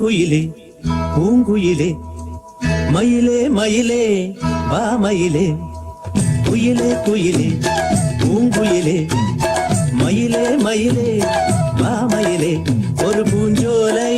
குயிலே பூங்குயிலே. மயிலே மயிலே வா மயிலே. குயிலே குயிலே பூங்குயிலே. மயிலே மயிலே வா மயிலே. ஒரு பூஞ்சோலை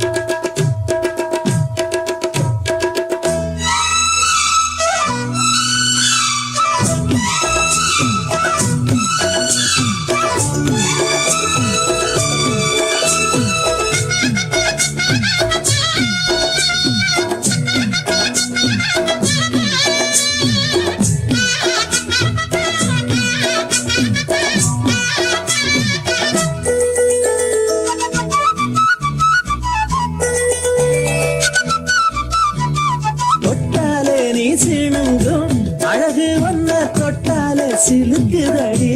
சிணுங்கும் அழகு வந்த தொட்டாலே சிலுக்குதடி.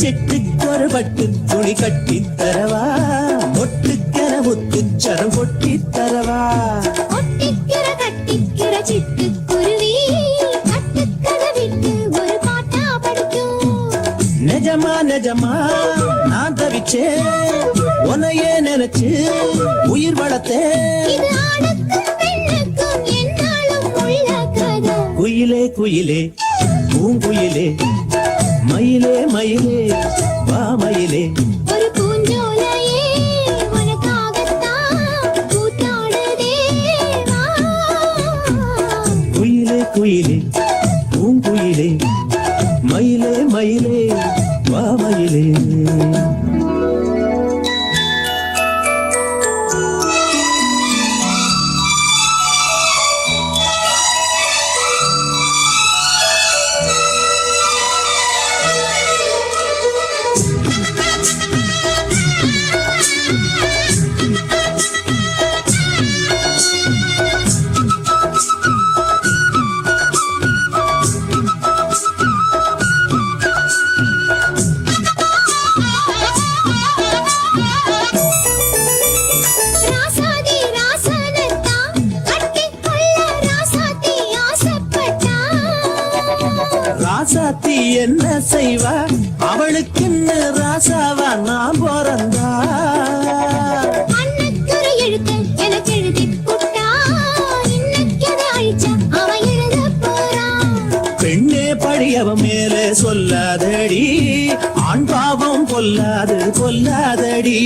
சிட்டுக்கொரு பட்டு துணி கட்டி தரவா? ஒட்டுக்கென முத்துச்சரம் கொட்டி தரவா? ஒட்டிக்கிற கட்டிக்கிற பாட்டா படிக்கும். நிஜமா நிஜமா? நான் தவிச்சேன் உன்னையே நினைச்சு உயிர் கதை. குயிலே குயிலே பூங்குயிலே மயிலே மயிலே வா மயிலே. குயிலே குயிலே பூங்குயிலே மயிலே மயிலே வா மயிலே. ராசாத்தி என்ன செய்வா? அவளுக்குன்னு ராசாவா? நான் பிறந்தா. பெண்ணே படியவ மேலே சொல்லாதடி ஆண் பாவம் கொல்லாது கொல்லாதடி